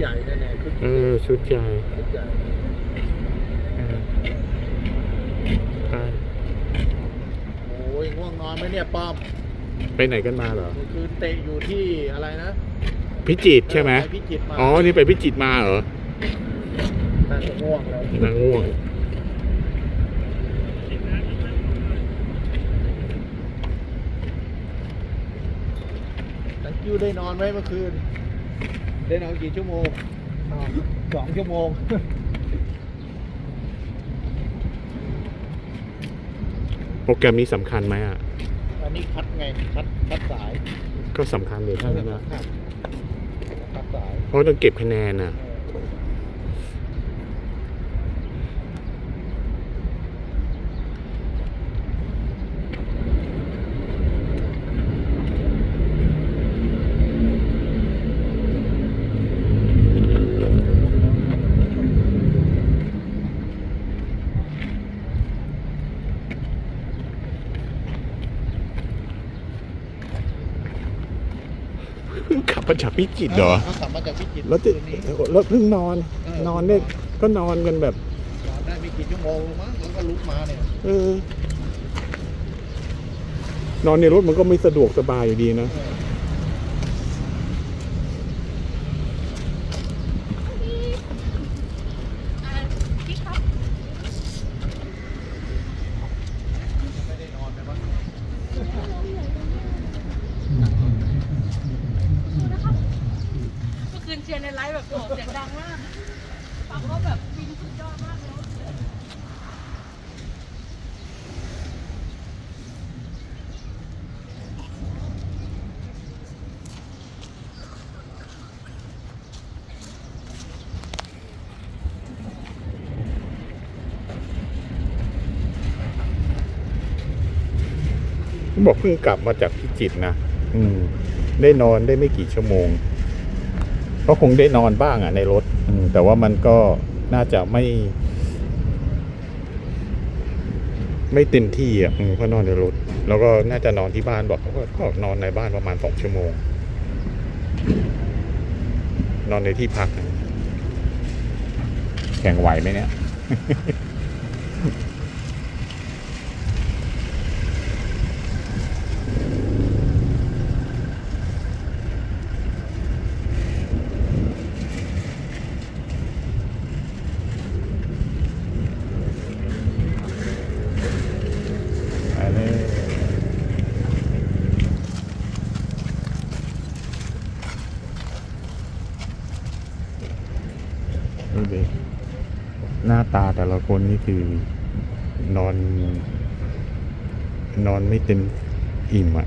ใหญ่แน่ๆชุดเออชุดใหญ่ชุดใหญ่เออไปโอ้ยง่วงนอนไหมเนี่ยป้อมไปไหนกันมาเหรอเมื่อคืนเตะอยู่ที่อะไรนะ พิจิตรใช่ไหมปพิจิตรมา อ๋อ นี่ไปพิจิตรมาเหรอน่าจะง่วงเลยนางง่วงตังคิวได้นอนไหมเมื่อคืน ได้นอนกี่ชั่วโมงอ้าวสองชั่วโมงโปรแกรมนี้สำคัญไหมอะ อันนี้คัดไงคัดคัดสายก็สำคัญเลยท่านนะคัดสายเพราะต้องเก็บคะแนนอะ เออ เพิ่งขับมาจากพิจิตรเหรอเขากลับมาจากพิจิตรแล้วคืจะนนี้ แล้วเพิ่งนอน เออ นอนได้ก็นอนกันแบบ นอนได้ไม่กี่ชั่วโมงมั้งแล้วก็ลุกมาเนี่ยเออ นอนในรถมันก็ไม่สะดวกสบายอยู่ดีนะ เออ พี่ครับ ไม่ได้นอนเลยมั้ง เชียร์ในไลฟ์แบบโอ้เสียงดังมากฟังเขาแบบวินสุดยอดมากเลยบอกเพิ่งกลับมาจากพิจิตรนะ อืม ได้นอนได้ไม่กี่ชั่วโมง ก็คงได้นอนบ้างอะในรถอืมแต่ว่ามันก็น่าจะไม่ ไม่เต็มที่อะอืมเพราะนอนในรถ แล้วก็น่าจะนอนที่บ้านบอกเขาก็ก็นอนในบ้านประมาณสองชั่วโมง นอนในที่พักนะแข่งไหวไหมเนี่ย อันนี้ ดูดิหน้าตาแต่ละคนนี่คือนอน นอนไม่เต็มอิ่มอะ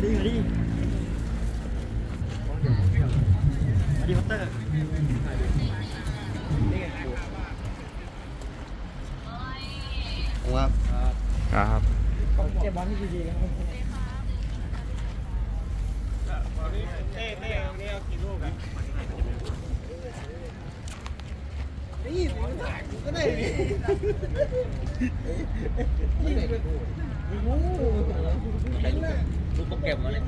มาดิมาดิมาดิพัตเตอร์ครับครับเก็บบอลที่ดีๆครับนี่มันถ่ยกูก็ได้ดิ ไม่ได้ไม่รู้ไม่รู้ดูโปรแกรมมาเลย